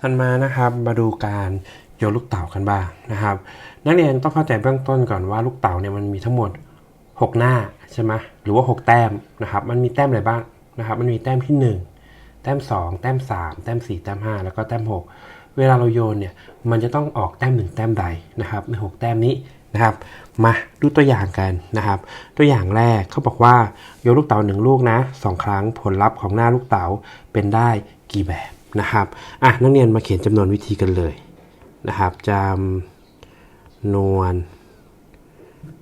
ทันมานะครับมาดูการโยนลูกเต๋ากันบ้างนะครับ นักเรียนต้องเข้าใจเบื้องต้นก่อนว่าลูกเต๋าเนี่ยมันมีทั้งหมด 6 หน้าใช่ไหมหรือว่า 6 แต้มนะครับ มันมีแต้มอะไรบ้างนะครับ มันมีแต้มที่ 1 แต้ม 2 แต้ม 3 แต้ม 4 แต้ม 5 แล้วก็แต้ม 6 เวลาเราโยนเนี่ยมันจะต้องออกแต้ม 1 แต้มใดนะครับใน 6 แต้มนี้นะครับ มาดูตัวอย่างกันนะครับ ตัวอย่างแรกเขาบอกว่าโยนลูกเต๋าหนึ่งลูกนะสองครั้งผลลัพธ์ของหน้าลูกเต๋าเป็นได้กี่แบบ นะครับอะนักเรียนมาเขียนจำนวนวิธีกันเลยนะครับจำนวน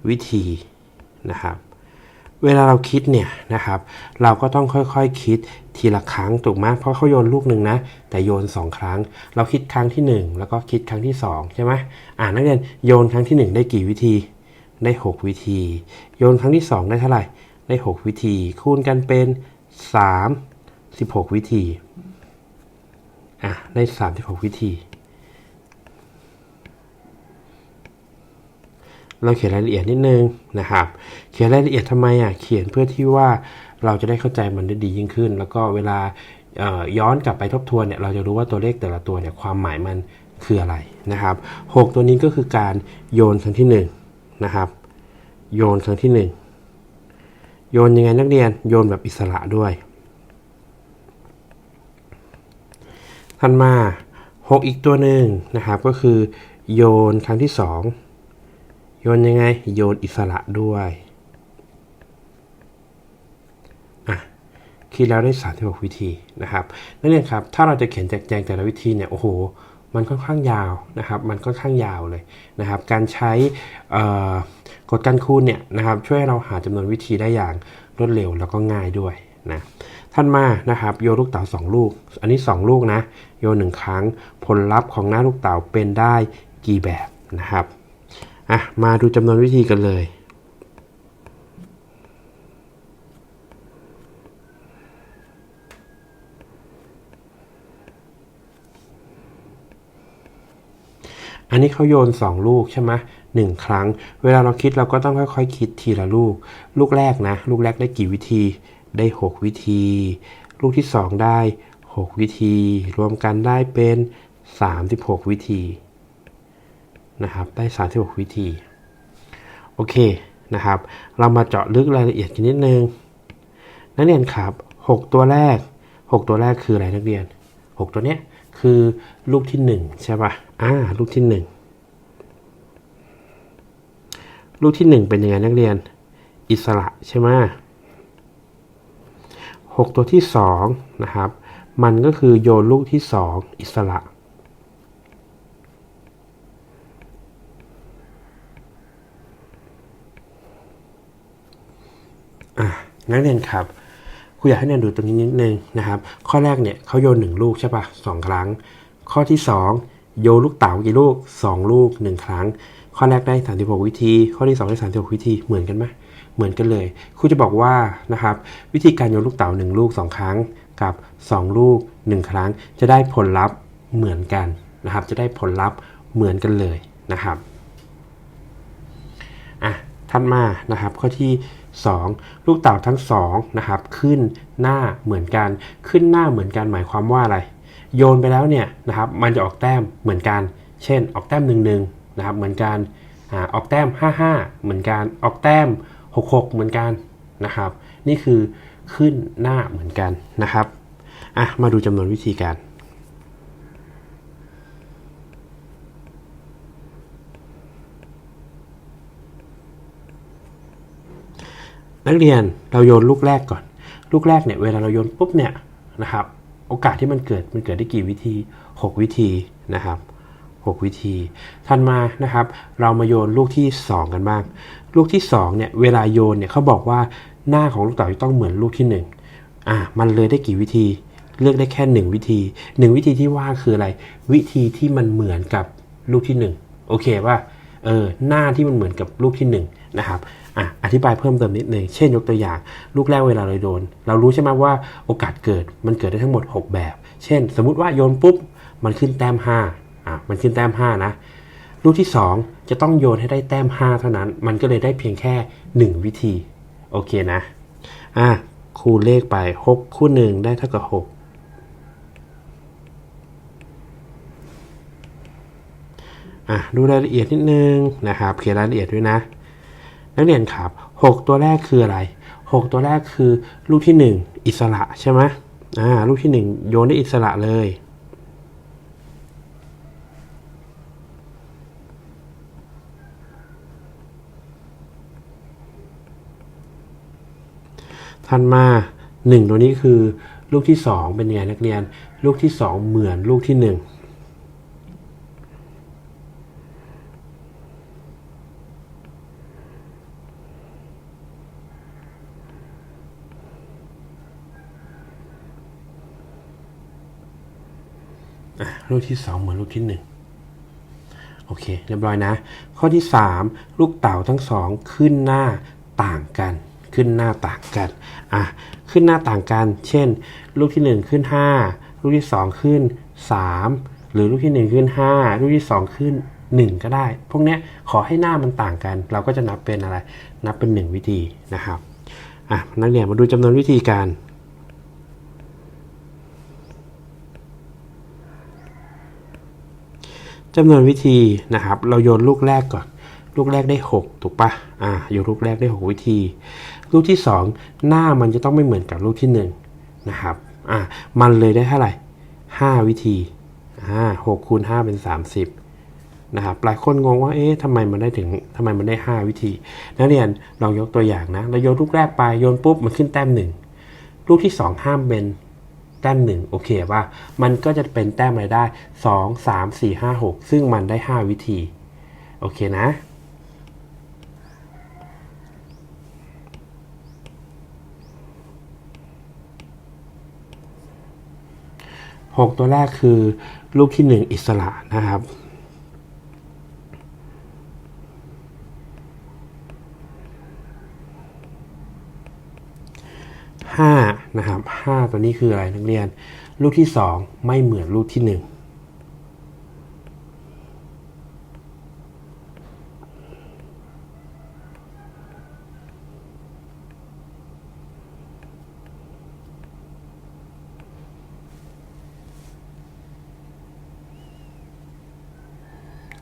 วิธีนะครับเวลาเราคิดเนี่ยนะครับ เราก็ต้องค่อยๆคคิดทีละครั้งถูกไหมเพราะเขาโยนลูกหนึ่งนะ แต่โยน 2 ครั้ง เราคิดครั้งที่ 1 แล้วก็คิดครั้งที่ 2 ใช่ไหมอ่านักเรียนโยนครั้งที่ 1 ได้กี่วิธีได้ 6 วิธี โยนครั้งที่ 2 ได้เท่าไหร่ได้ 6 วิธี คูณกันเป็น 3 16 วิธี อะได้36 วิธี เราเขียนรายละเอียดนิดนึงนะครับ เขียนรายละเอียดทำไมอะ เขียนเพื่อที่ว่าเราจะได้เข้าใจมันได้ดียิ่งขึ้น แล้วก็เวลาย้อนกลับไปทบทวนเนี่ยเราจะรู้ว่าตัวเลขแต่ละตัวเนี่ยความหมายมันคืออะไรนะครับ 6 ตัวนี้ก็คือการโยนครั้งที่1นะครับ โยนครั้งที่ 1 โยนยังไงนักเรียนโยนแบบอิสระด้วย ทันมา 6 อีกตัวหนึ่งนะครับก็คือ โยนครั้งที่ 2 โยนยังไง โยนอิสระด้วยอะคิดแล้วได้36วิธีนะครับนักเรียนครับ ถ้าเราจะเขียนแจกแจงแต่ละวิธีเนี่ยโอ้โหมันค่อนข้างยาวนะครับ มันค่อนข้างยาวเลยนะครับ การใช้กฎการคูณเนี่ยนะครับ ช่วยเราหาจำนวนวิธีได้อย่างรวดเร็วแล้วก็ง่ายด้วยนะ ท่านมานะครับโยนลูกเต๋า2 ลูก อันนี้ 2 ลูกนะ โยน1ครั้งผลลัพธ์ของหน้าลูกเต๋าเป็นได้กี่แบบนะครับอะมาดูจำนวนวิธีกันเลยอันนี้เขาโยน 2 ลูกใช่ไหมหนึ่งครั้ง เวลาเราคิดเราก็ต้องค่อยๆคคิดทีละลูก ลูกแรกนะ ลูกแรกได้กี่วิธี ได้ 6 วิธี ลูกที่ 2 ได้ 6 วิธี รวมกันได้เป็น 36 วิธีนะครับได้ 36 วิธี โอเคนะครับ เรามาเจาะลึกรายละเอียดกันนิดนึง นักเรียนครับ 6 ตัวแรก 6 ตัวแรกคืออะไรนักเรียน 6 ตัวเนี้ยคือลูกที่ 1 ใช่ปะ่ะอ่าลูกที่ 1 ลูกที่ 1 เป็นยังไงนักเรียน อิสระใช่ไหม 6 ตัวที่2นะครับ มันก็คือโยนลูกที่ 2 อิสระ อะนักเรียนครับครูอยากให้เรียนดูตรงนี้นิดนึงนะครับ ข้อแรกเนี่ยเขาโยนหนึ่งลูกใช่ปะสองครั้ง ข้อที่ 2 โยนลูกเต๋ากี่ลูก 2 ลูก 1 ครั้ง ข้อแรกได้ 36 วิธี ข้อที่ 2 ได้ 36 วิธี เหมือนกันไหม เหมือนกันเลยครูจะบอกว่านะครับวิธีการโยนลูกเต๋า1ลูก 2 ครั้งกับ 2 ลูก 1 ครั้ง จะได้ผลลัพธ์เหมือนกันนะครับ จะได้ผลลัพธ์เหมือนกันเลยนะครับอะถัดมานะครับข้อที่ 2 ลูกเต่าทั้ง2นะครับขึ้นหน้าเหมือนกัน ขึ้นหน้าเหมือนกันหมายความว่าอะไร โยนไปแล้วเนี่ยนะครับมันจะออกแต้มเหมือนกัน เช่น ออกแต้ม1นึนะครับเหมือนกันออกแต้ม 55 เหมือนกันออกแต้ม 66 เหมือนกันนะครับ นี่คือขึ้นหน้าเหมือนกันนะครับอะมาดูจำนวนวิธีการนักเรียนเราโยนลูกแรกก่อน ลูกแรกเนี่ยเวลาเราโยนปุ๊บเนี่ยนะครับโอกาสที่มันเกิดมันเกิดได้กี่วิธี 6 วิธีนะครับ 6 วิธีทันมานะครับ เรามาโยนลูกที่ 2 กันบ้าง ลูกที่2เนี่ยเวลาโยนเนี่ยเขาบอกว่าหน้าของลูกเต๋าต้องเหมือนลูกที่1อะมันเลยได้กี่วิธี เลือกได้แค่ 1 วิธี 1 วิธีที่ว่าคืออะไร วิธีที่มันเหมือนกับลูกที่ 1 โอเคว่าเออหน้าที่มันเหมือนกับลูกที่1นะครับอะอธิบายเพิ่มเติมนิดนึง เช่นยกตัวอย่าง ลูกแรกเวลาเราโดน เรารู้ใช่ไหมว่าโอกาสเกิดมันเกิดได้ทั้งหมด 6 แบบ เช่น สมมุติว่าโยนปุ๊บ มันขึ้นแต้ม5อะมันขึ้นแต้ม5นะ ลูกที่ 2 จะต้องโยนให้ได้แต้ม 5 เท่านั้น มันก็เลยได้เพียงแค่ 1 วิธี โอเคนะ อะ คูณเลขไป 6 คูณ1ได้เท่ากับ 6 อะ ดูรายละเอียดนิดนึงนะครับ เขียนรายละเอียดด้วยนะ นักเรียนครับ 6 ตัวแรกคืออะไร 6 ตัวแรกคือลูกที่ 1 อิสระใช่ไหมอ่า ลูกที่ 1 โยนได้อิสระเลย ถัดมา 1 ตัวนี้คือลูกที่ 2 เป็นยังไงนักเรียน ลูกที่ 2 เหมือนลูกที่1อะลูกที่ 2 เหมือนลูกที่ 1 โอเค เรียบร้อยนะ ข้อที่ 3 ลูกเต่าทั้งสองขึ้นหน้าต่าง ขึ้นหน้าต่างกันอะขึ้นหน้าต่างกัน เช่น ลูกที่ 1 ขึ้น 5 ลูกที่ 2 ขึ้น 3 หรือลูกที่ 1 ขึ้น 5 ลูกที่ 2 ขึ้น 1 ก็ได้ พวกเนี้ยขอให้หน้ามันต่างกัน เราก็จะนับเป็นอะไร นับเป็น 1 วิธีนะครับอะนักเรียนมาดูจำนวนวิธีการจำนวนวิธีนะครับ เราโยนลูกแรกก่อน ลูกแรกได้ 6 ถูกปะอ่าโยนลูกแรกได้ 6 วิธี ลูกที่ 2 หน้ามันจะต้องไม่เหมือนกับลูกที่1นะครับอ่ามันเลยได้เท่าไหร่ 5 วิธีอ่า6คูณ5เป็น 30นะครับหลายคนงงว่าเอ๊ะทำไมมันได้ถึงทำไมมันได้ 5 วิธี นักเรียนลองยกตัวอย่างนะเราโยนลูกแรกไปโยนปุ๊บมันขึ้นแต้มหนึ่งลูกที่ 2 ห้ามเป็นแต้มหนึ่งโอเคว่ามันก็จะเป็นแต้มอะไรได้ 2 3 4 5 6 ซึ่งมันได้ 5 วิธี โอเคนะ 6 ตัวแรกคือลูกที่ 1 อิสระนะครับ 5 นะครับ 5 ตัวนี้คืออะไรนักเรียน ลูกที่ 2 ไม่เหมือนลูกที่ 1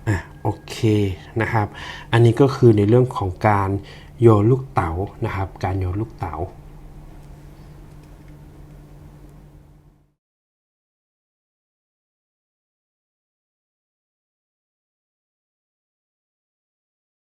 อะโอเค นะครับ อันนี้ก็คือในเรื่องของการโยนลูกเต๋านะครับ การโยนลูกเต๋า